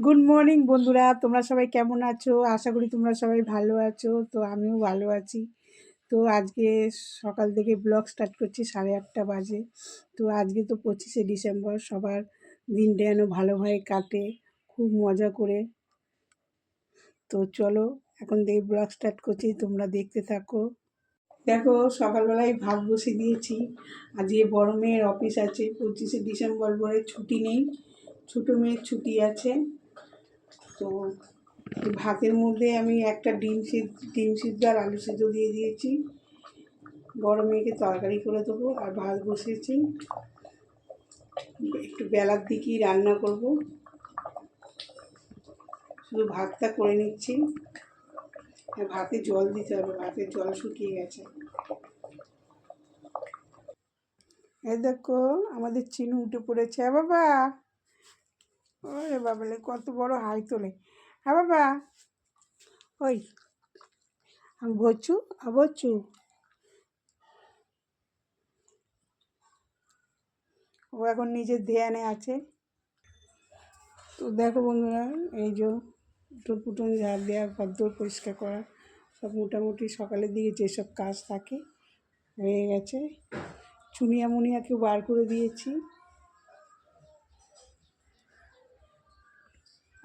Good morning বন্ধুরা। তোমরা সবাই কেমন আছো? আশা করি তোমরা সবাই ভালো আছো। তো আমিও ভালো আছি। তো আজকে সকাল থেকে ব্লগ স্টার্ট করছি সাড়ে আটটা বাজে। তো আজকে তো পঁচিশে ডিসেম্বর, সবার দিনটা যেন ভালোভাবে কাটে, খুব মজা করে। তো চলো, এখন থেকে ব্লগ স্টার্ট করছি, তোমরা দেখতে থাকো। দেখো, সকালবেলায় ভাত বসে দিয়েছি। আজকে বড় মেয়ের অফিস আছে, পঁচিশে ডিসেম্বর বলে ছুটি নেই। ছোটো মেয়ের ছুটি আছে। তো ভাতের মধ্যে আমি একটা ডিম সিদ্ধ ডিম সিদ্ধ আর আলু সিদ্ধ দিয়ে দিয়েছি। বড় মেয়েকে তরকারি করে দেবো আর ভাত বসিয়েছি। একটু বেলার দিকেই রান্না করব। শুধু ভাতটা করে নিচ্ছি। ভাতে জল দিতে হবে, ভাতের জল শুকিয়ে গেছে। এই দেখো, আমাদের চিনু উঠে পড়েছে। হ্যাঁ বাবা। ওরে বাবালে কত বড় হাই তোলে হ্যাঁ বাবা, ওই, আমি বচ্চু আবচ্চু ও এখন নিজের ধ্যানে আছে। তো দেখো বন্ধুরা, এই যে উঠোন পুটন ঝাড় দেওয়া ঘর পরিষ্কার করা, সব মোটামুটি সকালের দিকে যেসব কাজ থাকে, হয়ে গেছে। চুনিয়া মুনিয়াকে বার করে দিয়েছি।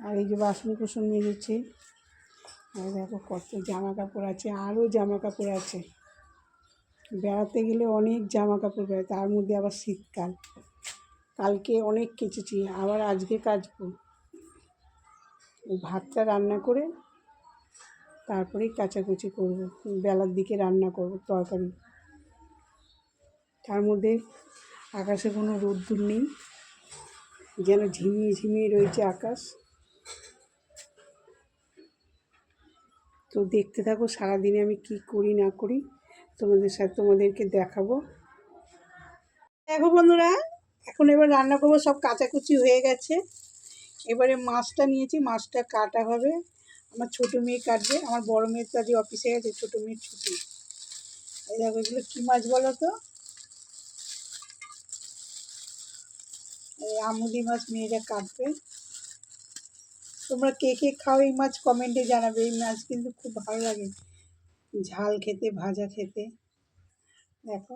আর এই যে বাসন কুসন মেজেছি। আর দেখো কত জামা কাপড় আছে, আরও জামা কাপড় আছে। বেড়াতে গেলে অনেক জামা কাপড় বেড়ায়, তার মধ্যে আবার শীতকাল। কালকে অনেক কেচেছি, আবার আজকে কাচবো। ভাতটা রান্না করে তারপরেই কাচাকুচি করব, বেলার দিকে রান্না করব তরকারি। তার মধ্যে আকাশে কোনো রোদ্দুর নেই, যেন ঝিমিয়ে ঝিমিয়ে রয়েছে আকাশ। তো দেখতে থাকো সারাদিনে আমি কি করি, না করি। তোমাদের সাথে তোমাদেরকে দেখাবো। দেখো বন্ধুরা, এখন এবার রান্না করব, সব কাচাকুচি হয়ে গেছে। এবারে মাছটা নিয়েছি, মাছটা কাটা হবে। আমার ছোটো মেয়ে কাটবে, আমার বড় মেয়ের তো আজকে অফিসে গেছে, ছোটো মেয়ের ছুটি। এই দেখো এগুলো কী মাছ বলো তো? এই আমুদি মাছ মেয়েরা কাটবে। তোমরা কে কে খাও এই মাছ কমেন্টে জানাবে এই মাছ কিন্তু খুব ভালো লাগে। ঝাল খেতে ভাজা খেতে। দেখো।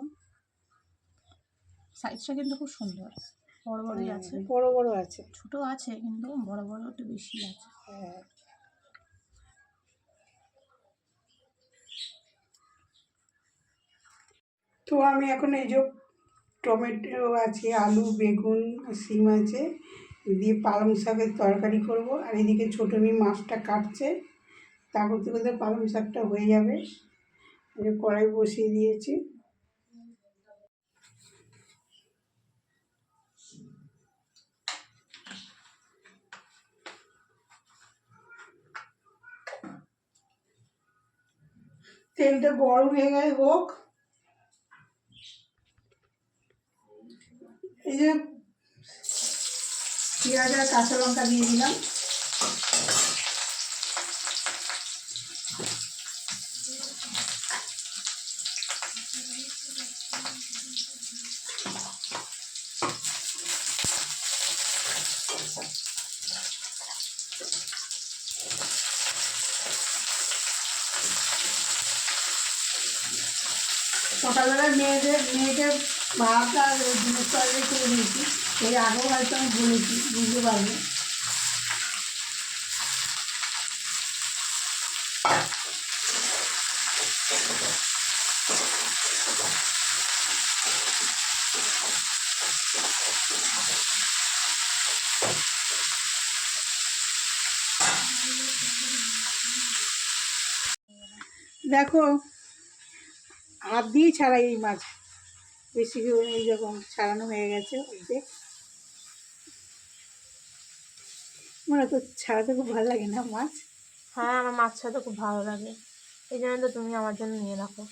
সাইজটা কিন্তু খুব সুন্দর। বড় বড়ই হ্যাঁ, আছে। বড় বড় আছে। ছোট আছে কিন্তু বড় বড় একটু বেশি আছে। হ্যাঁ। তো আমি এখন এই যে টমেটো আছে আলু বেগুন সিম আছে। দিয়ে পালং শাকের তরকারি করব। আর এদিকে ছোটো মেয়ে মাছটা কাটছে। তা করতে করতে পালং শাকটা হয়ে যাবে। কড়াই বসিয়ে দিয়েছি। তেলটা গরম হয়ে গেছে হোক এই যে পেঁয়াজ আর কাঁচা লঙ্কা দিয়ে দিলাম। সকালবেলা মেয়েদের মেয়েকে ভাত আর ডিমের তরকারি করে দিয়েছি। এই আগেও হয়তো আমি বলেছি, বুঝতে পারবে দেখো, হাত দিয়েই ছাড়াই এই মাছ। বেশি এই যখন ছাড়ানো হয়ে গেছে, ওই যে মানে তো ছাড়াতে খুব ভালো লাগে না মাছ? হ্যাঁ আমার মাছ ছাড়তে খুব ভালো লাগে। এই জন্য তো তুমি আমার জন্য নিয়ে রাখো।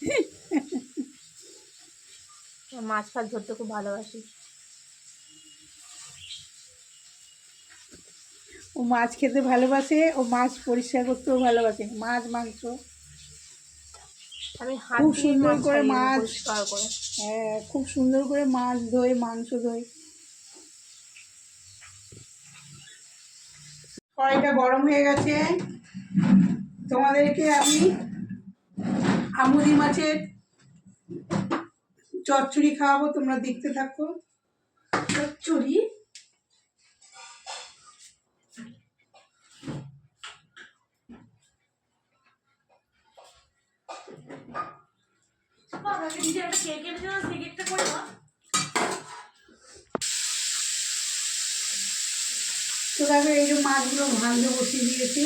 মাছ ফাছ ধরতে খুব ভালোবাসি। ও মাছ খেতে ভালোবাসে ও মাছ পরিষ্কার করতেও ভালোবাসে। মাছ মাংস। আমি খুব সুন্দর করে মাছ করে। হ্যাঁ খুব সুন্দর করে মাছ ধোয় মাংস ধোয়। কড়াইটা গরম হয়ে গেছে। তোমাদেরকে আমি আমুদি মাছের চচ্চড়ি খাওয়াবো, তোমরা দেখতে থাকো। চচ্চড়ি? আমাকে দিদি একটা কেক এনেছিল দাও তো দেখো, এই যে মাছগুলো ভাজতে বসিয়ে দিয়েছি।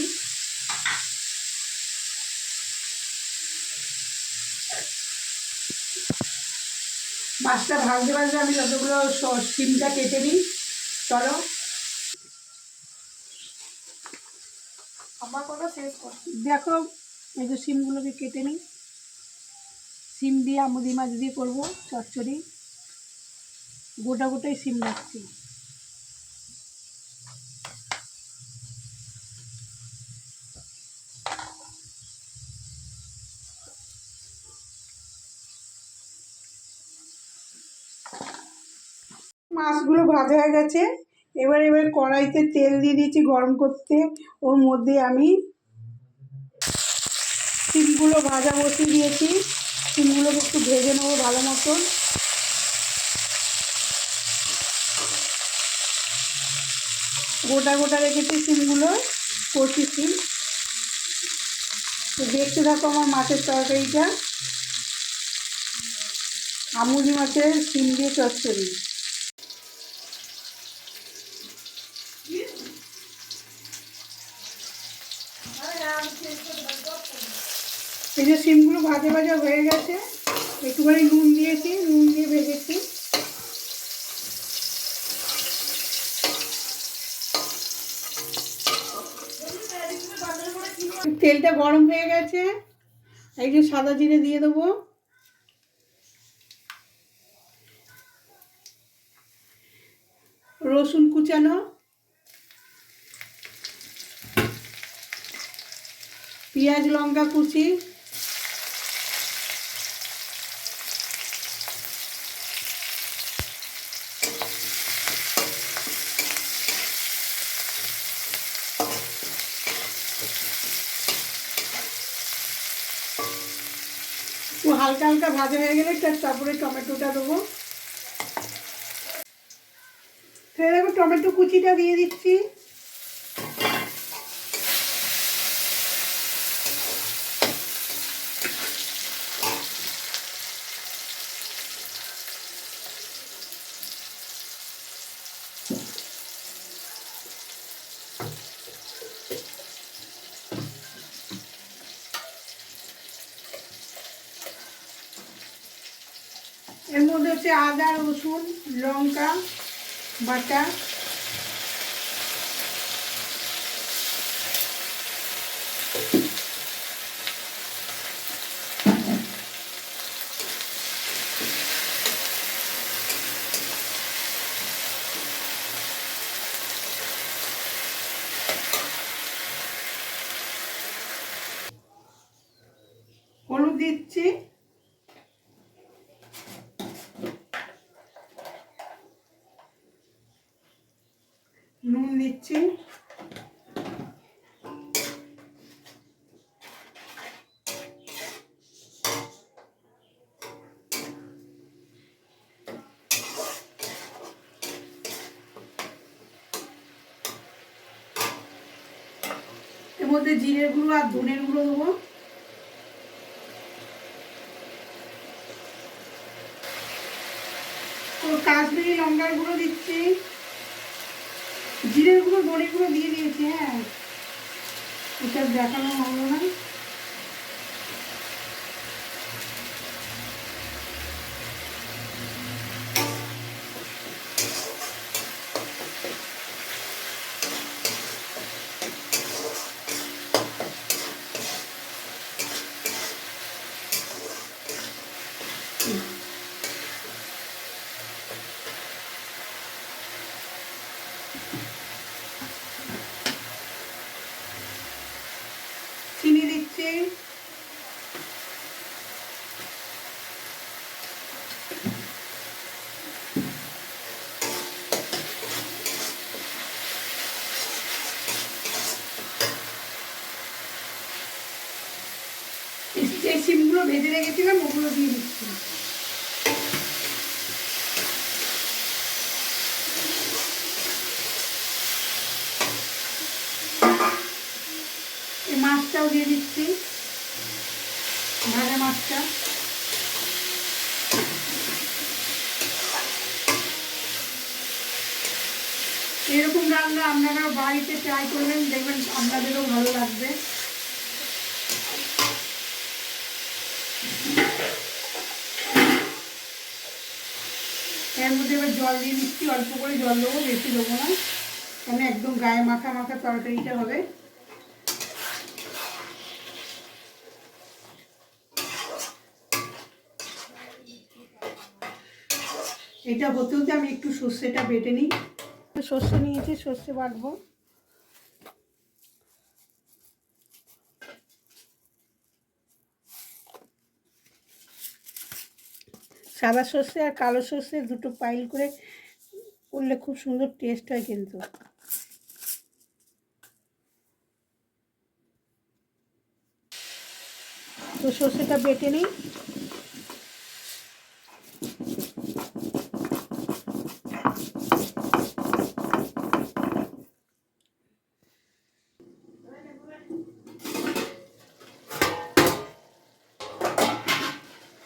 মাছটা ভাজতে ভাজতে আমি যতগুলো স- শিমটা কেটে নিই, চলো। আমার দেখো, এই যে সিমগুলোকে কেটে নিই। সিম দিয়ে আমুদি মাছ দিয়ে করব, চচ্চড়ি। গোটা গোটাই সিম রাখছি। মাছগুলো ভাজা হয়ে গেছে। এবার এবার কড়াইতে তেল দিয়ে দিয়েছি গরম করতে। ওর মধ্যে আমি সিমগুলো ভাজা বসিয়ে দিয়েছি। শিমগুলোকে একটু ভেজে নেব ভালো মতন। গোটা গোটা রেখেছি সিমগুলো কচি সিম তো দেখতে থাকো আমার মাছের তরকারিটা। আমুদি মাছের শিম দিয়ে চচ্চড়ি। এই যে শিমগুলো ভাজা ভাজা হয়ে গেছে, একটুখানি নুন দিয়েছি, নুন দিয়ে ভেজেছি। তেলটা গরম হয়ে গেছে যে সাদা জিরে দিয়ে দেবো। রসুন কুচানো। পেঁয়াজ, লঙ্কা কুচি। হালকা হালকা ভাজা হয়ে গেলে তারপরে টমেটোটা দেবো। সেরকম টমেটো কুচিটা দিয়ে দিচ্ছি এর মধ্যে হচ্ছে আদা রসুন লঙ্কা বাটা হলুদ দিচ্ছি নুন দিচ্ছি এর মধ্যে জিরের গুঁড়ো আর ধনের গুঁড়ো দেবো। কাশ্মীরি লঙ্কার গুঁড়ো দিচ্ছি। জিরের গুঁড়ো, ধনের গুঁড়ো দিয়ে দিয়েছি হ্যাঁ। এটা দেখানো হলো না চিনি দিচ্ছি এই সিমগুলো ভেজে রেখেছিলাম ওগুলো দিয়ে দিচ্ছি। মাছটাও দিয়ে দিচ্ছি। ভাজা মাছটা। এরকম রান্না আপনারা বাড়িতে ট্রাই করবেন, দেখবেন আপনাদেরও ভালো লাগবে। এর মধ্যে এবার জল দিয়ে দিচ্ছি, অল্প করে জল দেবো, বেশি দেবো না। কেন একদম গায়ে মাখা মাখা তরকারিটা হবে। এটা হতে হতে আমি একটু সর্ষেটা বেটে নিই। সর্ষে নিয়েছি, সর্ষে বাটবো। সাদা সর্ষে আর কালো সর্ষে দুটো পাইল করে করলে খুব সুন্দর টেস্ট হয় কিন্তু। তো সর্ষেটা বেটে নিই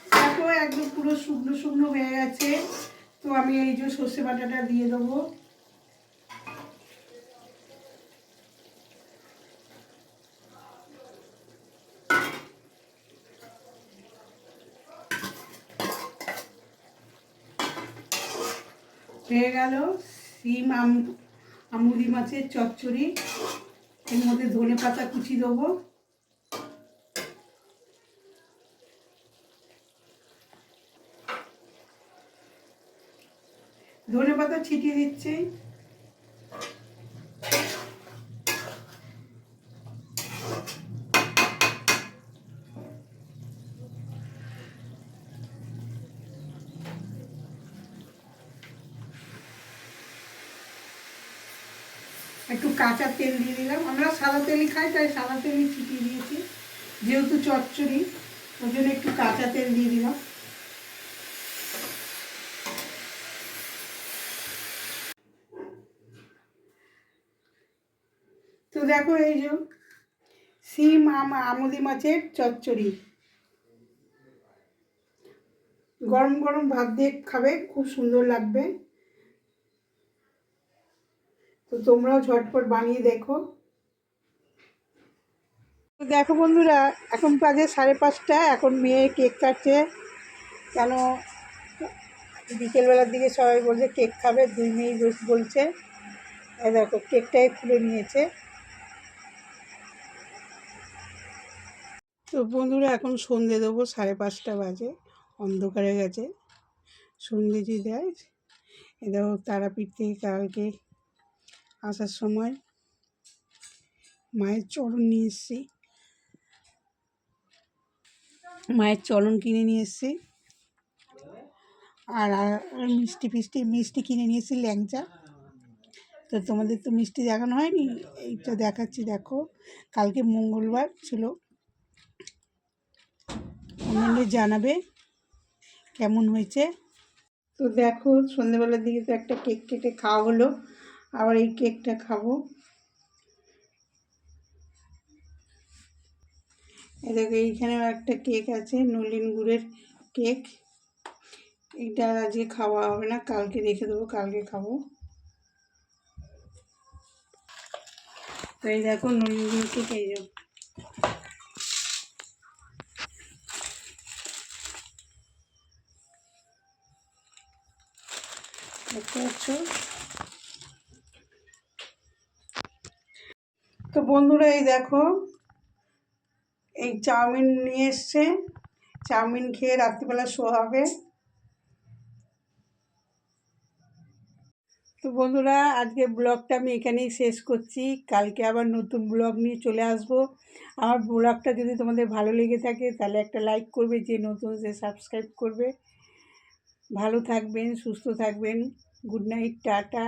দেখো একদম পুরো শুকনো শুকনো হয়ে গেছে। তো আমি এই যে সর্ষে বাটাটা দিয়ে দেবো। হয়ে গেল সিম আম আমুদি মাছের চচ্চড়ি। এর মধ্যে ধনে পাতা কুচি দেবো। ধনে পাতা ছিটিয়ে দিচ্ছি। একটু কাঁচা তেল দিয়ে দিলাম। আমরা সাদা তেলই খাই, তাই সাদা তেলই ছিটিয়ে দিয়েছি। যেহেতু চচ্চড়ি, ওই জন্য একটু কাঁচা তেল দিয়ে দিলাম। দেখো এই যে সিম আম আমুদি মাছের চচ্চড়ি। গরম গরম ভাত দিয়ে খাবে, খুব সুন্দর লাগবে। তো তোমরাও ঝটপট বানিয়ে দেখো। দেখো বন্ধুরা, এখন বাজে সাড়ে পাঁচটা, এখন মেয়ে কেক কাটছে। কেন? বিকেলবেলার দিকে সবাই বলছে, কেক খাবে, দুই বস বলছে। দেখো, কেকটাই খুলে নিয়েছে। তো বন্ধুরা, এখন সন্ধে দেবো, সাড়ে পাঁচটা বাজে, অন্ধকারে গেছে। সন্ধে যে দেয়, এ দেখো তারাপীঠ থেকে কালকে আসার সময় মায়ের চরণ নিয়ে এসেছি। মায়ের চরণ কিনে নিয়ে এসেছি। আর মিষ্টি ফিষ্টি, মিষ্টি কিনে নিয়ে এসেছি, ল্যাংচা। তো তোমাদের তো মিষ্টি দেখানো হয়নি এইটা দেখাচ্ছি, দেখো। কালকে মঙ্গলবার ছিল। কমেন্টে জানাবে কেমন হয়েছে। তো দেখো সন্ধেবেলার দিকে তো একটা কেক কেটে খাওয়া হলো। আবার এই কেকটা খাব। দেখো, এইখানেও একটা কেক আছে, নলিন গুড়ের কেক। এইটা আজকে খাওয়া হবে না, কালকে রেখে দেবো, কালকে খাব। তো এই দেখো, নলিন গুড়ের কেক, এই তো বন্ধুরা, এই দেখো, এই চাউমিন নিয়ে এসছে। চাউমিন খেয়ে রাত্রিবেলা শো হবে। তো বন্ধুরা, আজকে ব্লগটা আমি এখানেই শেষ করছি। কালকে আবার নতুন ব্লগ নিয়ে চলে আসব। আমার ব্লগটা যদি তোমাদের ভালো লেগে থাকে, তাহলে একটা লাইক করবে, যে নতুন সে সাবস্ক্রাইব করবে। ভালো থাকবেন, সুস্থ থাকবেন। Good night tata